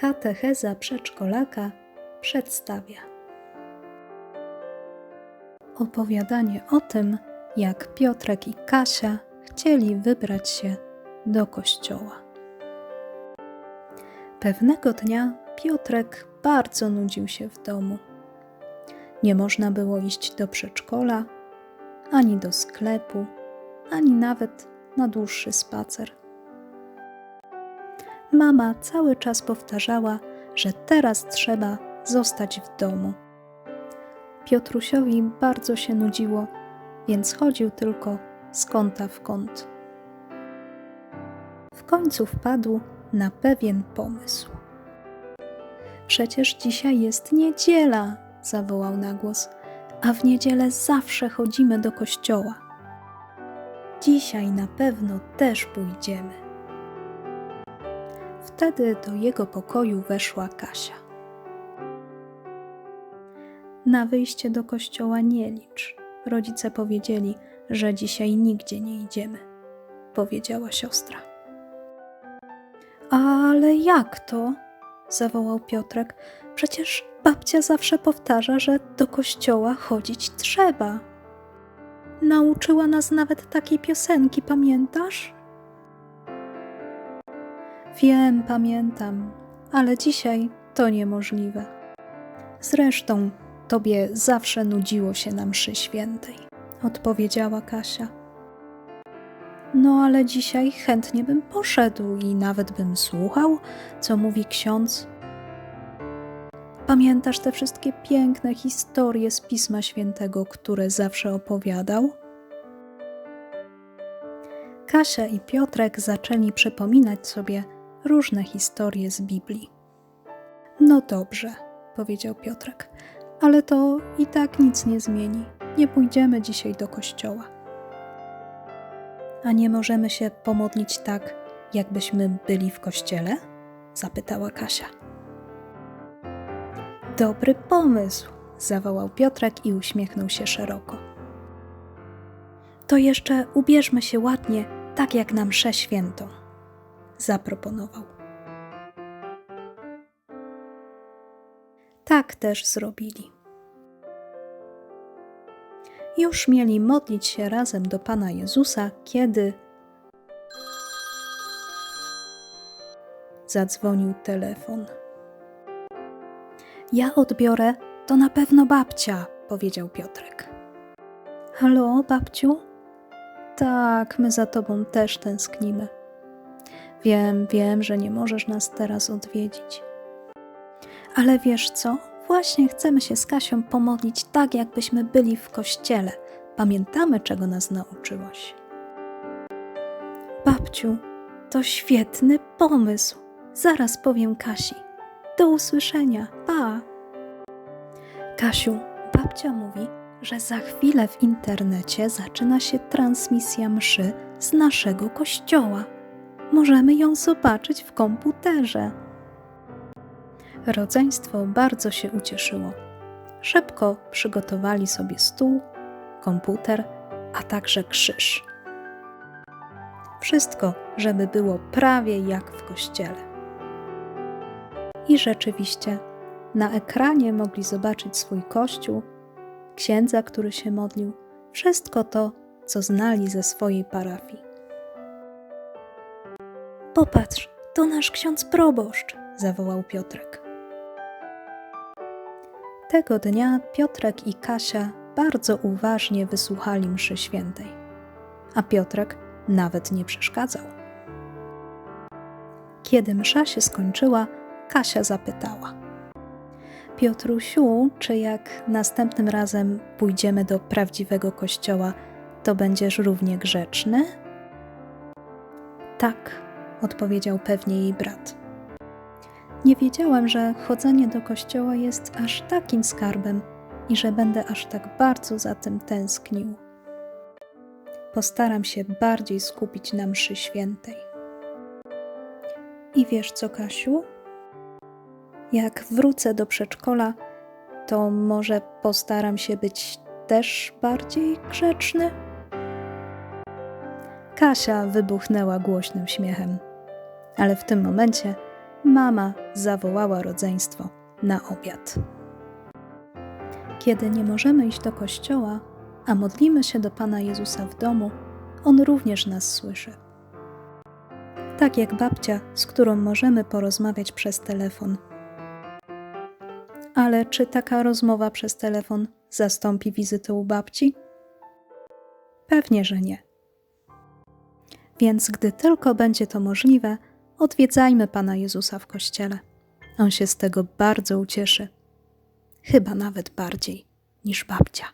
Katecheza przedszkolaka przedstawia opowiadanie o tym, jak Piotrek i Kasia chcieli wybrać się do kościoła. Pewnego dnia Piotrek bardzo nudził się w domu. Nie można było iść do przedszkola, ani do sklepu, ani nawet na dłuższy spacer. Mama cały czas powtarzała, że teraz trzeba zostać w domu. Piotrusiowi bardzo się nudziło, więc chodził tylko z kąta w kąt. W końcu wpadł na pewien pomysł. Przecież dzisiaj jest niedziela, zawołał na głos, a w niedzielę zawsze chodzimy do kościoła. Dzisiaj na pewno też pójdziemy. Wtedy do jego pokoju weszła Kasia. Na wyjście do kościoła nie licz. Rodzice powiedzieli, że dzisiaj nigdzie nie idziemy, powiedziała siostra. Ale jak to? zawołał Piotrek. Przecież babcia zawsze powtarza, że do kościoła chodzić trzeba. Nauczyła nas nawet takiej piosenki, pamiętasz? Wiem, pamiętam, ale dzisiaj to niemożliwe. Zresztą tobie zawsze nudziło się na mszy świętej, odpowiedziała Kasia. No ale dzisiaj chętnie bym poszedł i nawet bym słuchał, co mówi ksiądz. Pamiętasz te wszystkie piękne historie z Pisma Świętego, które zawsze opowiadał? Kasia i Piotrek zaczęli przypominać sobie różne historie z Biblii. No dobrze, powiedział Piotrek, ale to i tak nic nie zmieni. Nie pójdziemy dzisiaj do kościoła. A nie możemy się pomodlić tak, jakbyśmy byli w kościele? zapytała Kasia. Dobry pomysł, zawołał Piotrek i uśmiechnął się szeroko. To jeszcze ubierzmy się ładnie, tak jak na mszę świętą, zaproponował. Tak też zrobili. Już mieli modlić się razem do Pana Jezusa, kiedy zadzwonił telefon. Ja odbiorę, to na pewno babcia, powiedział Piotrek. Halo, babciu? Tak, my za tobą też tęsknimy. Wiem, wiem, że nie możesz nas teraz odwiedzić. Ale wiesz co? Właśnie chcemy się z Kasią pomodlić tak, jakbyśmy byli w kościele. Pamiętamy, czego nas nauczyłaś. Babciu, to świetny pomysł. Zaraz powiem Kasi. Do usłyszenia. Pa. Kasiu, babcia mówi, że za chwilę w internecie zaczyna się transmisja mszy z naszego kościoła. Możemy ją zobaczyć w komputerze. Rodzeństwo bardzo się ucieszyło. Szybko przygotowali sobie stół, komputer, a także krzyż. Wszystko, żeby było prawie jak w kościele. I rzeczywiście, na ekranie mogli zobaczyć swój kościół, księdza, który się modlił, wszystko to, co znali ze swojej parafii. Popatrz, to nasz ksiądz proboszcz, zawołał Piotrek. Tego dnia Piotrek i Kasia bardzo uważnie wysłuchali mszy świętej, a Piotrek nawet nie przeszkadzał. Kiedy msza się skończyła, Kasia zapytała: Piotrusiu, czy jak następnym razem pójdziemy do prawdziwego kościoła, to będziesz równie grzeczny? Tak, odpowiedział pewnie jej brat. Nie wiedziałem, że chodzenie do kościoła jest aż takim skarbem i że będę aż tak bardzo za tym tęsknił. Postaram się bardziej skupić na mszy świętej. I wiesz co, Kasiu? Jak wrócę do przedszkola, to może postaram się być też bardziej grzeczny? Kasia wybuchnęła głośnym śmiechem, ale w tym momencie mama zawołała rodzeństwo na obiad. Kiedy nie możemy iść do kościoła, a modlimy się do Pana Jezusa w domu, On również nas słyszy. Tak jak babcia, z którą możemy porozmawiać przez telefon. Ale czy taka rozmowa przez telefon zastąpi wizytę u babci? Pewnie, że nie. Więc gdy tylko będzie to możliwe, odwiedzajmy Pana Jezusa w kościele. On się z tego bardzo ucieszy. Chyba nawet bardziej niż babcia.